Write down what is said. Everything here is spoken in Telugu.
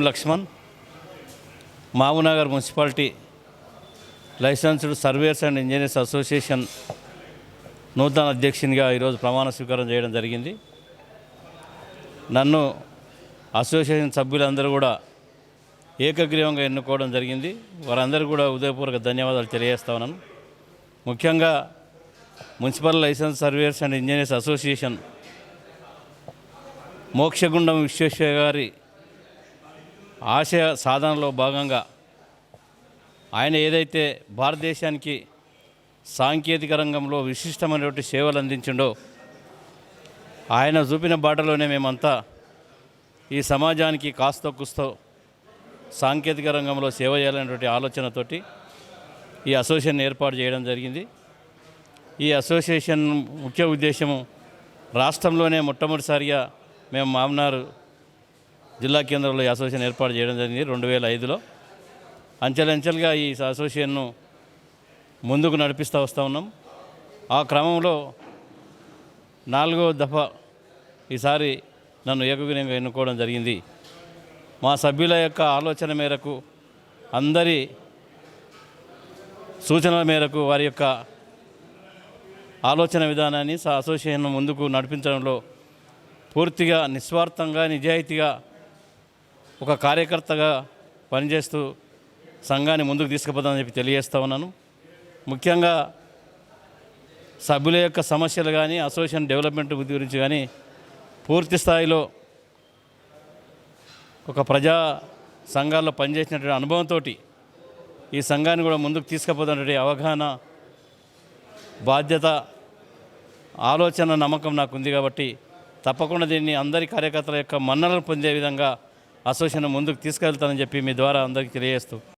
Laxman Mahabubnagar municipality licensed surveyors and engineers association నూతన అధ్యక్షునిగా ఈరోజు ప్రమాణ స్వీకారం చేయడం జరిగింది. నన్ను అసోసియేషన్ సభ్యులందరూ కూడా ఏకగ్రీవంగా ఎన్నుకోవడం జరిగింది. వారందరూ కూడా ఉదయపూర్వక ధన్యవాదాలు తెలియజేస్తా ఉన్నాను. ముఖ్యంగా municipal license surveyors and engineers association Mokshagundam Visvesvara గారి ఆశయ సాధనలో భాగంగా ఆయన ఏదైతే భారతదేశానికి సాంకేతిక రంగంలో విశిష్టమైనటువంటి సేవలు అందించిండో ఆయన చూపిన బాటలోనే మేమంతా ఈ సమాజానికి కాస్తో కుస్తో సాంకేతిక రంగంలో సేవ చేయాలనేటువంటి ఆలోచనతోటి ఈ అసోసియేషన్ ఏర్పాటు చేయడం జరిగింది. ఈ అసోసియేషన్ ముఖ్య ఉద్దేశము రాష్ట్రంలోనే మొట్టమొదటిసారిగా మేము మామనారు జిల్లా కేంద్రంలో ఈ అసోసియేషన్ ఏర్పాటు చేయడం జరిగింది రెండు వేల ఐదులో. అంచెలంచెలుగా ఈ అసోసియేషన్ను ముందుకు నడిపిస్తూ వస్తూ ఉన్నాం. ఆ క్రమంలో నాలుగో దఫా ఈసారి నన్ను ఏకగ్రీయంగా ఎన్నుకోవడం జరిగింది. మా సభ్యుల యొక్క ఆలోచన మేరకు అందరి సూచనల మేరకు వారి యొక్క ఆలోచన విధానాన్ని అసోసియేషన్ ముందుకు నడిపించడంలో పూర్తిగా నిస్వార్థంగా నిజాయితీగా ఒక కార్యకర్తగా పనిచేస్తూ సంఘాన్ని ముందుకు తీసుకుపోతామని చెప్పి తెలియజేస్తా ఉన్నాను. ముఖ్యంగా సభ్యుల యొక్క సమస్యలు కానీ అసోసియేషన్ డెవలప్మెంట్ గురించి కానీ పూర్తి స్థాయిలో ఒక ప్రజా సంఘాల్లో పనిచేసినటువంటి అనుభవంతో ఈ సంఘాన్ని కూడా ముందుకు తీసుకుపోతున్నటువంటి అవగాహన బాధ్యత ఆలోచన నమ్మకం నాకు ఉంది కాబట్టి తప్పకుండా దీన్ని అందరి కార్యకర్తల యొక్క మన్ననలు పొందే విధంగా అసోసియేషన్ ముందుకు తీసుకెళ్తానని చెప్పి మీ ద్వారా అందరికీ తెలియజేస్తూ